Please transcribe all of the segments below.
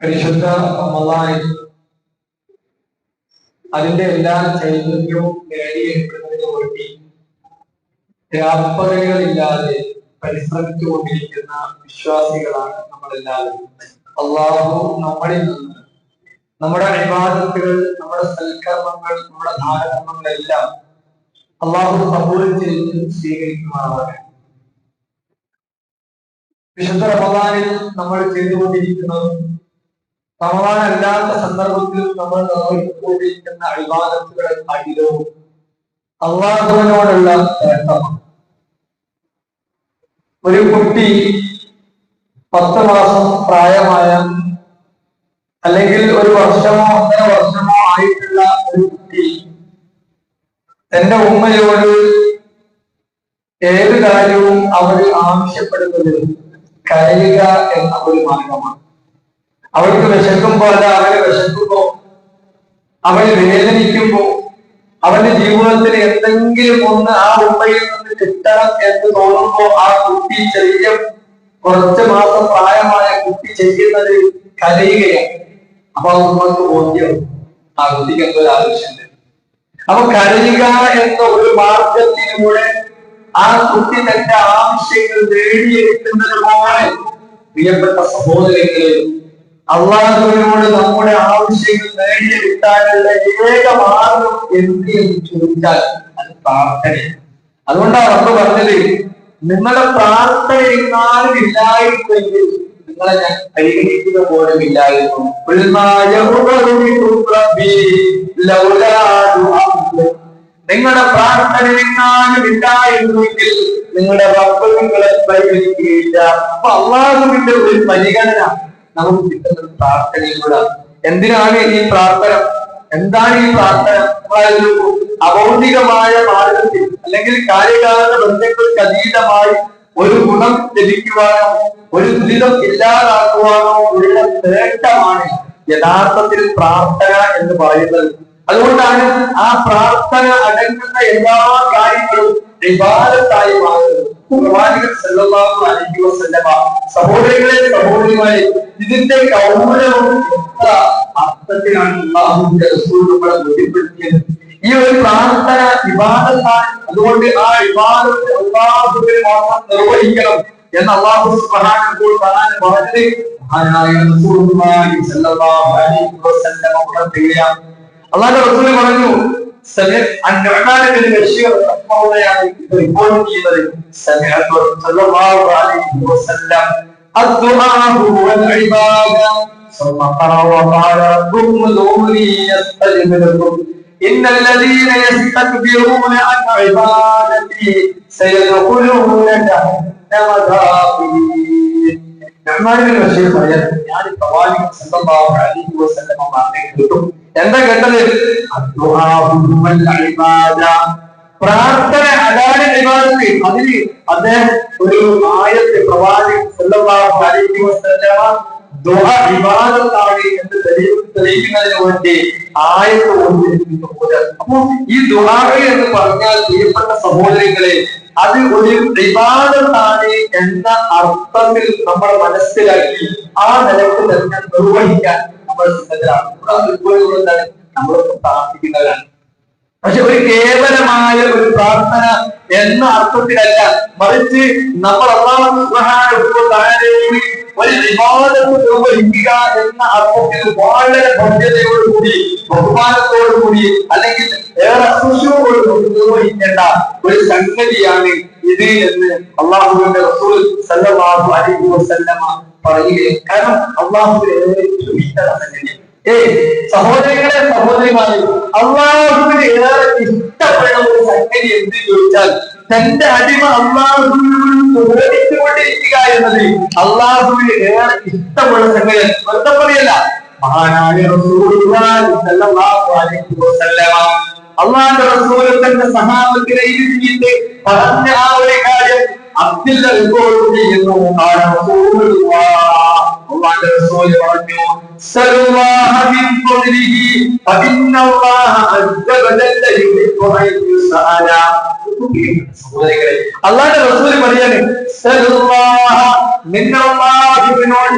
പരിശുദ്ധ അതിന്റെ എല്ലാ ചൈതന്യവും നേടിയെടുക്കുന്നതിന് വേണ്ടി പരിശ്രമിച്ചുകൊണ്ടിരിക്കുന്ന വിശ്വാസികളാണ് നമ്മളെല്ലാവരും. അള്ളാഹു നമ്മളിൽ നിന്ന് നമ്മുടെ അഭിവാദത്തുകൾ നമ്മുടെ സൽക്കർമ്മങ്ങൾ നമ്മുടെ ധാരണങ്ങളെല്ലാം അള്ളാഹു കബൂൽ ചെയ്ത് വിശുദ്ധ റമദാനിൽ നമ്മൾ ചെയ്തുകൊണ്ടിരിക്കുന്നതും റമദാൻ അല്ലാത്ത സന്ദർഭത്തിൽ നമ്മൾ നിർവഹിച്ചുകൊണ്ടിരിക്കുന്ന അഭിവാദത്തുകളെ അടിലവും അള്ളാഹുവിനോടുള്ള ഒരു കുട്ടി പത്ത് മാസം പ്രായമായ അല്ലെങ്കിൽ ഒരു വർഷമോ ഒന്നര വർഷമോ ആയിട്ടുള്ള ഒരു കുട്ടി തന്റെ ഉമ്മയോട് ഏത് കാര്യവും അവർ ആവശ്യപ്പെടുന്നത് കരയുക എന്ന ഒരു മാർഗമാണ്. അവൾക്ക് വിശക്കുമ്പോ അല്ല അവന് വിശക്കുമ്പോ അവൻ വേദനിക്കുമ്പോ അവന്റെ ജീവിതത്തിൽ എന്തെങ്കിലും ഒന്ന് ആ ഉമ്മയിൽ നിന്ന് കിട്ടണം എന്ന് തോന്നുമ്പോ ആ കുട്ടി ചെറിയ കുറച്ച് മാസം പ്രായമായ കുട്ടി ചെയ്യുന്നത് കരയുകയാണ്. അപ്പൊ ആ ഉമ്മക്ക് ബോധ്യം ആ കുട്ടിക്ക് എന്തൊരു ആവശ്യമുണ്ട്. അപ്പൊ കരയുക എന്ന ഒരു മാർഗത്തിലൂടെ ആ കുട്ടി തന്റെ ആവശ്യങ്ങൾ നേടിയെടുക്കുന്നത് പോലെ പ്രിയപ്പെട്ട സഹോദരങ്ങളെ അള്ളാഹുവിനോട് നമ്മുടെ ആവശ്യങ്ങൾ നേടിയെടുക്കാനുള്ള ഏക മാർഗം എന്ത് ചോദിച്ചാൽ അത് പ്രാർത്ഥന അതുകൊണ്ടാണ് റബ്ബ് പറഞ്ഞത് നിങ്ങളുടെ പ്രാർത്ഥന ഇല്ലായിരുന്നെങ്കിൽ നിങ്ങളെ ഞാൻ പരിഗണിക്കുന്ന പോലും ഇല്ലായിരുന്നു. നിങ്ങളുടെ പ്രാർത്ഥന എങ്ങാനും ഇല്ലായിരുന്നെങ്കിൽ നിങ്ങളുടെ റബ്ബ് നിങ്ങളെ പരിഗണിക്കുകയില്ല. അപ്പൊ അള്ളാഹുവിന്റെ ഒരു പരിഗണന നമുക്ക് കിട്ടുന്ന പ്രാർത്ഥനയിലൂടെ എന്തിനാണ് ഈ പ്രാർത്ഥന? എന്താണ് ഈ പ്രാർത്ഥന? അഭൗതികമായ മാർഗത്തിൽ അല്ലെങ്കിൽ കാര്യകാല ബന്ധങ്ങൾക്ക് അതീതമായി ഒരു ഗുണം ലഭിക്കുവാനോ ഒരു ദുരിതം ഇല്ലാതാക്കുവാനോ ഉള്ള നേട്ടമാണ് യഥാർത്ഥത്തിൽ പ്രാർത്ഥന എന്ന് പറയുന്നത്. അതുകൊണ്ടാണ് ആ പ്രാർത്ഥന അടങ്ങുന്ന എല്ലാ കാര്യങ്ങളും വിവാദത്തായി മാറുന്നത്. സഹോദരങ്ങളെ സഹോദരിമാരെ ഇതിന്റെ ഗൗരവം എത്ര അർത്ഥത്തിലാണ് അള്ളാഹുവിന്റെ റസൂൽ ബോധ്യപ്പെടുത്തിയത്. ഈ ഒരു പ്രാർത്ഥന വിവാദത്താണ് അതുകൊണ്ട് ആ വിവാദത്തെ അള്ളാഹുവിന് മാത്രം നിർവഹിക്കണം എന്ന് അള്ളാഹു സുബാനപ്പോൾ പറയാൻ പറഞ്ഞത്. അള്ളാഹ് റസൂൽ പറഞ്ഞു ഇപ്പോഴും نعمان بن بشير رحمه الله يقول كذا سمعت صلى الله عليه وسلم الدعاء هو العبادة ثم قرأ وقال ربكم ادعوني يستجب لكم إن الذين يستكبرون عن عبادتي سيدخلون جهنم داخلين نعمان بن بشير പറയാൻ ഞാൻ പ്രവാചകൻ സല്ലല്ലാഹു അലൈഹി വസല്ലം പറഞ്ഞു കേട്ടു എന്താ കേട്ടത് അദ്ദുആഉൽ ഇബാദ പ്രാർത്ഥന അതാണ് വിവാദത്തിൽ അതിന് അദ്ദേഹം ഒരു ആയത്തെ ഇബാദത്താണ് എന്ന് തെളിയിക്കുന്നതിന് വേണ്ടി ആയത്ത് കൊണ്ടിരിക്കുന്നത് അപ്പൊ ഈ ദുആ എന്ന് പറഞ്ഞാൽ പ്രിയപ്പെട്ട സഹോദരങ്ങളെ അത് ഒരു വിവാദത്താണ് എന്ന അർത്ഥത്തിൽ നമ്മൾ മനസ്സിലാക്കി ആ നിലയ്ക്ക് തന്നെ നിർവഹിക്കാൻ നമ്മൾ നമ്മൾ പ്രാർത്ഥിക്കുന്നവരാണ്. പക്ഷെ ഒരു കേവലമായ ഒരു പ്രാർത്ഥന എന്ന അർത്ഥത്തിലല്ല. മറിച്ച് നമ്മൾ അള്ളാഹുബാനോട് ഒരു വിവാദത്ത് എന്ന അർത്ഥത്തിൽ വളരെ ഭവ്യതയോടുകൂടി ബഹുമാനത്തോടുകൂടി അല്ലെങ്കിൽ ഏറെ അസൂയോടുകൂടി നിർവഹിക്കേണ്ട ഒരു സംഗതിയാണ് ഇത് എന്ന് അള്ളാഹുവിന്റെ റസൂൽ സല്ലല്ലാഹു അലൈഹി വസല്ലമ പറയുകയും കാരണം അള്ളാഹുവിന് ഏറ്റവും ഇഷ്ടമുള്ള സംഗതിയാണ്. ഏ സഹോദരങ്ങളെ സഹോദരിമാരെ അള്ളാഹുവിന് ഏറെ ഇഷ്ടപ്പെടുന്ന ഒരു സംഗതി എന്ത് ചോദിച്ചാൽ തന്റെ അടിമ അള്ളാഹുവിനോടിച്ചുകൊണ്ടിരിക്കുക എന്നത് അള്ളാഹുവിന് ഏറെ ഇഷ്ടമുള്ള സംഗതി വെറുതെ പറയല്ല അള്ളാഹുന്റെ റസൂലത്തിന്റെ തന്റെ സഹാബത്തിനെ പറഞ്ഞ ആ ഒരു കാര്യം അള്ളാഹുന്റെ റസൂൽ പറയാണ് സല്ലല്ലാഹു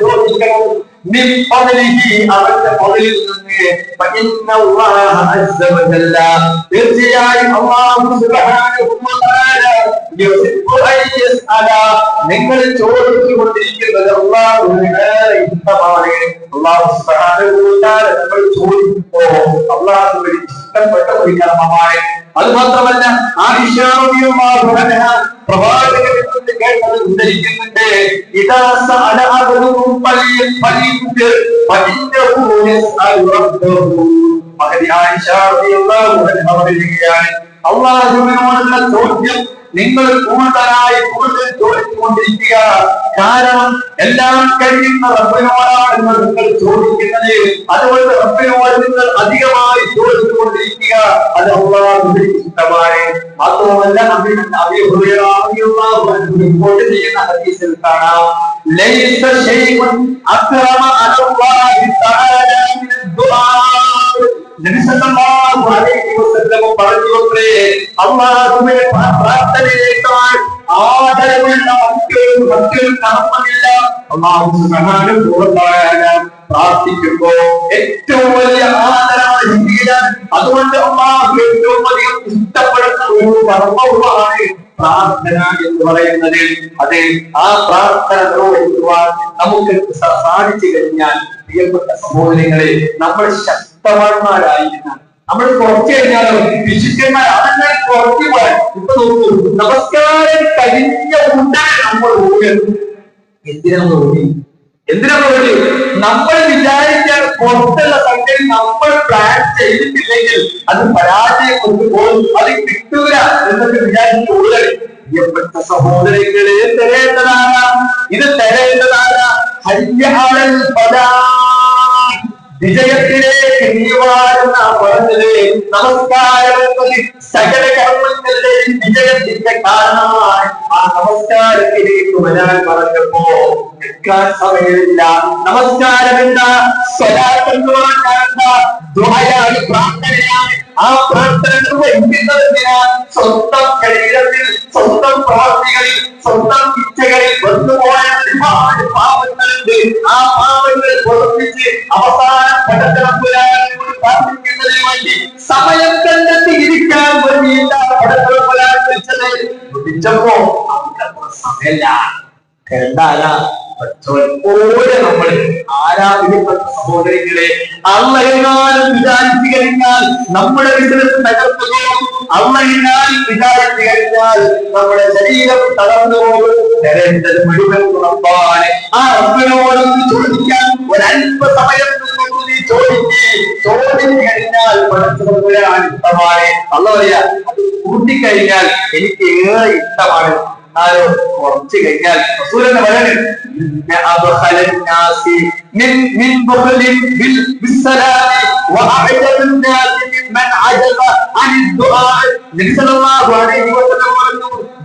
ചോദിക്കണം. മിൻ ഫദ്ലിഹി അവന്റെ ഫദ്ലിൽ നിന്ന് ഫഇന്ന അല്ലാഹ അസ്സ വജല്ല തീർച്ചയായും അല്ലാഹു സുബ്ഹാനഹു വ തആല യുഹിബ്ബു അൻ യസ്അല നിങ്ങൾ ഏറെ തആല നമ്മൾ ചോദിക്കുമ്പോൾ അല്ലാഹുവിന് ഇഷ്ടപ്പെട്ട ഒരു കർമ്മമാണ് അത് മാത്രമല്ല അൻഹ പ്രവാചകനിൽ നിന്ന് കേട്ടത് ഉദ്ധരിക്കുന്നുണ്ട്. യസ്അലു റബ്ബഹു. മഹദി ആയിഷ പറയുകയാണ് അള്ളാഹുവിനോടുള്ള ചോദ്യം നിങ്ങൾ കൂടുതലായി കൂടുതൽ ചോദിച്ചുകൊണ്ടിരിക്കുക. കാരണം എല്ലാം കഴിയുന്ന റബ്ബിനോടാണ് നിങ്ങൾ ചോദിക്കുന്നത്. അതുകൊണ്ട് റബ്ബിനോട് നിങ്ങൾ അധികമായി ചോദിച്ചുകൊണ്ടിരിക്കുക. അത് അള്ളാഹുവിന് ഇഷ്ടമാണ് മാത്രമല്ല റിപ്പോർട്ട് ചെയ്യുന്ന ഹദീസിൽ കാണാം. ലൈസ ഷൈഉൻ അക്രമ അലല്ലാഹി തആല പ്രാർത്ഥിക്കുമ്പോ ഏറ്റവും വലിയ ആദരവാണ് അതുകൊണ്ട് ഏറ്റവും അധികം ഇഷ്ടപ്പെടുന്ന ഒരു പ്രാർത്ഥന എന്ന് പറയുന്നത്. അതെ ആ പ്രാർത്ഥന നിർവഹിക്കുവാൻ നമുക്ക് സാധിച്ചു കഴിഞ്ഞാൽ പ്രിയപ്പെട്ട സഹോദരങ്ങളെ നമ്മൾ ശക്തവാന്മാരായിരിക്കണം നമ്മൾ കുറച്ച് കഴിഞ്ഞാലോ വിശുദ്ധന്മാർ അതെല്ലാം കുറച്ച് പോയാൽ ഇപ്പൊ നോക്കൂ നമസ്കാരം കഴിഞ്ഞ ഉണ്ടായ നമ്മൾ ഓടുകയാണ് എന്തിനാ ഓടി? എന്തിനാ ഓടി? നമ്മൾ വിചാരിച്ചാൽ പുറത്തുള്ള സംഗതി നമ്മൾ പ്ലാൻ ചെയ്തിട്ടില്ലെങ്കിൽ അത് പരാജയം കൊണ്ടുപോകും. അത് കിട്ടൂല എന്നൊക്കെ വിചാരിച്ചു പ്രിയപ്പെട്ട സഹോദരങ്ങളെ തരേണ്ടതാണ് ഇത് തരേണ്ടതാണ് ഹരിയാളൻ പദാ വിജയത്തിലേക്ക് നീവാരുന്ന പറഞ്ഞത് നമസ്കാരം എന്നത് സകല കർമ്മങ്ങളുടെയും വിജയത്തിന്റെ കാരണമായി ആ നമസ്കാരത്തിലേക്ക് വരാൻ പറഞ്ഞപ്പോ നിൽക്കാൻ സമയമില്ല. നമസ്കാരം എന്താ സ്വലാത്ത് എന്ന് പറഞ്ഞാൽ എന്താ? ദുആയാണ് പ്രാർത്ഥനയാണ് ആ പ്രാർത്ഥന നിർവഹിക്കുന്നതിനാ സ്വന്തം ശരീരത്തിൽ സ്വന്തം പ്രവർത്തികളിൽ സ്വന്തം ഇച്ഛകളിൽ വന്നുപോയ പാപങ്ങളുണ്ട്. ആ പാപങ്ങൾ പ്രവർത്തിച്ച് അവസാനം പ്രാർത്ഥിക്കുന്നതിന് വേണ്ടി സമയം കണ്ടെത്തി ഇരിക്കാൻ വേണ്ടിയിട്ടാണ് പടത്തിറപ്പുരാൻ സമയമില്ല. എന്തായാ നമ്മൾ സഹോദരങ്ങളെ നമ്മുടെ നമ്മുടെ ശരീരം തകർന്നു പോകും മുഴുവൻ ആ ചോദിക്കാൻ ഒരല്പ സമയം ചോദിച്ച് ചോദിച്ചു കഴിഞ്ഞാൽ പഠിച്ചവരാണ് ഇഷ്ടമാണ്. അല്ല പറയാ കൂട്ടിക്കഴിഞ്ഞാൽ എനിക്ക് ഏറെ ഇഷ്ടമാണ്. ആരോ കുറച്ച് കഴിഞ്ഞാൽ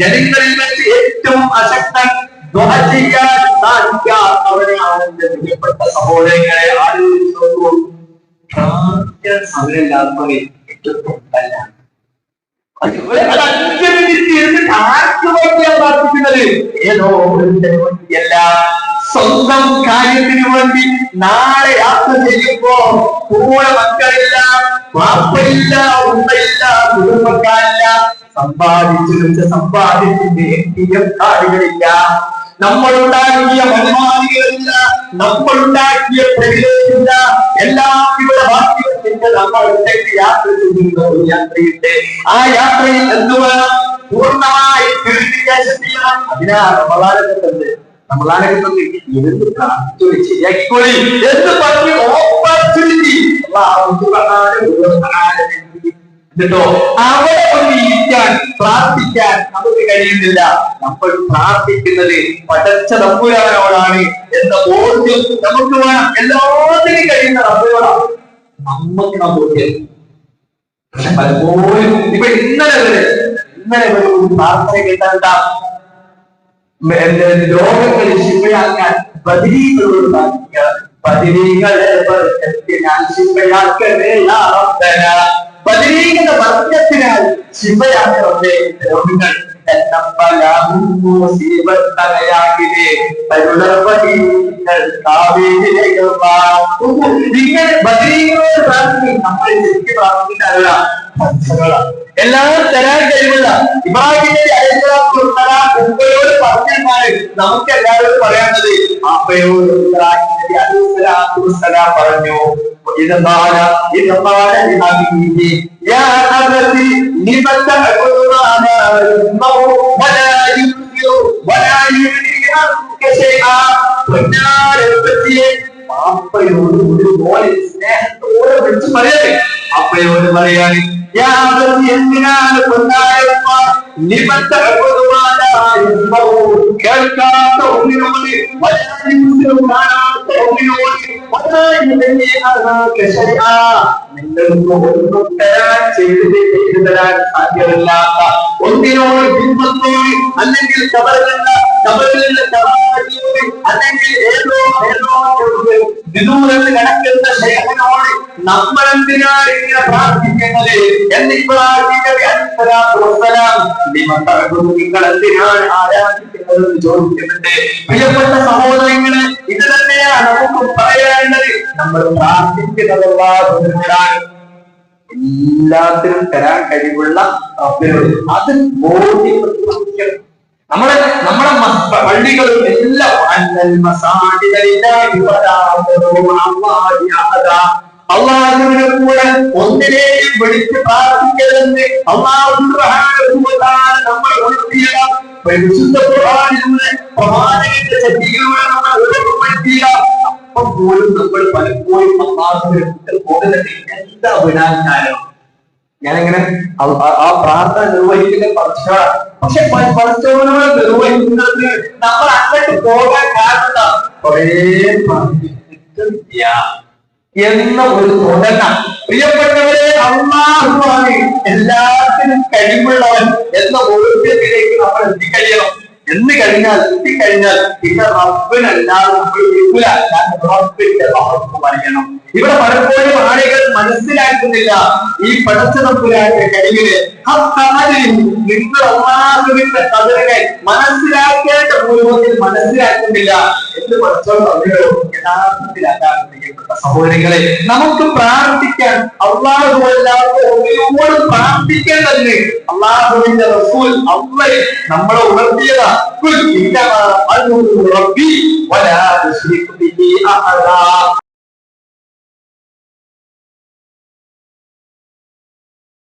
ജനങ്ങളിൽ വെച്ച് ഏറ്റവും അശക്തൻ സഹോദരങ്ങളെ ആലോചിച്ച് നോക്കൂ. പ്രാർത്ഥിക്കാൻ സമയമില്ലാത്തവരെ ഏറ്റവും ഏതോ സ്വന്തം കാര്യത്തിന് വേണ്ടി നാളെ യാത്ര ചെയ്യുമ്പോ കൂടെ മക്കളില്ല വാപ്പയില്ല ഉമ്മയില്ല കുടുംബക്കാരില്ല സമ്പാദിച്ചു വെച്ച സമ്പാദ്യത്തിന്റെ എം നമ്മളുണ്ടാക്കിയ ബഹുമാനികളില്ല നമ്മളുണ്ടാക്കിയ പ്രിവിലേജില്ല എല്ലാം ഇവിടെ ബാക്കി നമ്മൾ ഒറ്റയ്ക്ക് യാത്ര ചെയ്യുന്ന ഒരു യാത്രയുണ്ട്. ആ യാത്രയിൽ എന്ത് വേണം? പൂർണമായി അതിനാണ് വളരെ അതിനാ റമദാനത്തുണ്ട് റമദാനത്തുണ്ട് ഇരുന്ന് പ്രാർത്ഥിച്ചു ഓപ്പർച്യൂണിറ്റി എന്നിട്ടോ അവിടെ ഒന്ന് ഇരിക്കാൻ പ്രാർത്ഥിക്കാൻ നമുക്ക് കഴിയുന്നില്ല. നമ്മൾ പ്രാർത്ഥിക്കുന്നത് പടച്ച തമ്പുരാനോടാണ് എന്ന ബോധ്യം നമുക്ക് വേണം. എല്ലാത്തിനും കഴിയുന്ന തമ്പുരാണ് നമുക്ക് നാം ബോധ്യം. പക്ഷെ പലപ്പോഴും ഇപ്പൊ ഇന്നലെ വരെ ഇന്നലെ വരെ ഒരു പ്രാർത്ഥന കേട്ടാ ലോകങ്ങളിൽ ശിവയാക്കാൻ ബദിരീകളോട് പ്രാർത്ഥിക്കുക. ഞാൻ ശിവയാക്കണേ യാ റബ്ബന. ബദിരീകളുടെ വർഗത്തിനാൽ ശിവയാക്കണമേ രോഗങ്ങൾ ഇങ്ങനെ പ്രാർത്ഥിക്കും നമ്മൾ ശരിക്കും പ്രാർത്ഥിക്കാനല്ല പച്ചകളാണ് എല്ലാം തരാൻ കഴിവുള്ള ഇബ്രാഹിമിന്റെ അയൽക്കാർക്കുള്ള ഉപ്പയോട് പറഞ്ഞാൽ നമുക്ക് എല്ലാവരോടും പറയാനുള്ളത് അപ്പയോട് ഇബ്രാഹിമിന്റെ അലിസ്ലാം പറഞ്ഞു ഇതെന്താണ് ഇതെന്താണ് ലഹബീബി യാ അബതി لم تعبد ما لا يسمع ولا يبصر ولا يغني عنك شيئا പൊന്നാരെ പറ്റിയെ അപ്പയോട് ഒരു പോലെ സ്നേഹത്തോടെ വിളിച്ചു പറയട്ടെ? അപ്പയോട് യാതൊരു എന്തിനാണ് കേൾക്കാത്ത ഒന്നിനോട് നിങ്ങൾക്ക് ഒന്നും തരാൻ ചെയ്ത് ചെയ്തു തരാൻ സാധ്യമല്ലാത്ത ഒന്നിനോട് ബിംബത്തോട് അല്ലെങ്കിൽ കബറിലുള്ള കബറിലുള്ള അല്ലെങ്കിൽ ഏതോ ഏതോ പ്രിയപ്പെട്ട സഹോദരങ്ങൾ ഇത് തന്നെയാണ് നമുക്ക് പറയാനുള്ളത് നമ്മൾ പ്രാർത്ഥിക്കുന്നതല്ലാതെ എല്ലാത്തിനും തരാൻ കഴിവുള്ള അത് പ്രാർത്ഥിക്കണം നമ്മുടെ മസ്- പള്ളികളും എല്ലാം അള്ളാഹുവിനെ കൂടെ ഒന്നിനെയും വിളിച്ച് പ്രാർത്ഥിക്കരുത്. അള്ളാഹു നമ്മൾ പരിശുദ്ധ നമ്മൾ പോലും നമ്മൾ പലപ്പോഴും എന്താ വിടാൻ ഞാനിങ്ങനെ ആ- പ്രാർത്ഥന നിർവഹിക്കുന്ന പക്ഷേ പഠിച്ചവനോട് നിർവഹിക്കുന്നത് നമ്മൾ അങ്ങോട്ട് പോകാൻ കാരണം? കുറേ പ്രാർത്ഥിച്ചിട്ടില്ല എന്ന ഒരു തുടങ്ങ പ്രിയപ്പെട്ടവരെ അള്ളാഹുവാണ് എല്ലാത്തിനും കഴിവുള്ളവൻ എന്ന ബോധ്യത്തിലേക്ക് നമ്മൾ എത്തിക്കഴിയണം. എന്ന് കഴിഞ്ഞാൽ എത്തിക്കഴിഞ്ഞാൽ പിന്നെ റബ്ബിനല്ലാതെ നമ്മൾ കാരണം റബ്ബിന്റെ മഹത്വം അറിയണം. ഇവിടെ പലപ്പോഴും ആളുകൾ മനസ്സിലാക്കുന്നില്ല. ഈ പടച്ചതമ്പുരാന്റെ കഴിവിൽ നിങ്ങൾ അള്ളാഹുവിന്റെ കഥകളെ മനസ്സിലാക്കേണ്ട പൂർവത്തിൽ മനസ്സിലാക്കുന്നില്ല എന്ന് പ്രിയപ്പെട്ട സഹോദരങ്ങളെ നമുക്ക് പ്രാർത്ഥിക്കാൻ അള്ളാഹുല്ലാത്ത ഒന്നിനോട് പ്രാർത്ഥിക്കേണ്ടതിന് അള്ളാഹുവിന്റെ റസൂൽ അള്ളയെ നമ്മളെ ഉണർത്തിയതാ. റബ്ബി വലാ ബിഹി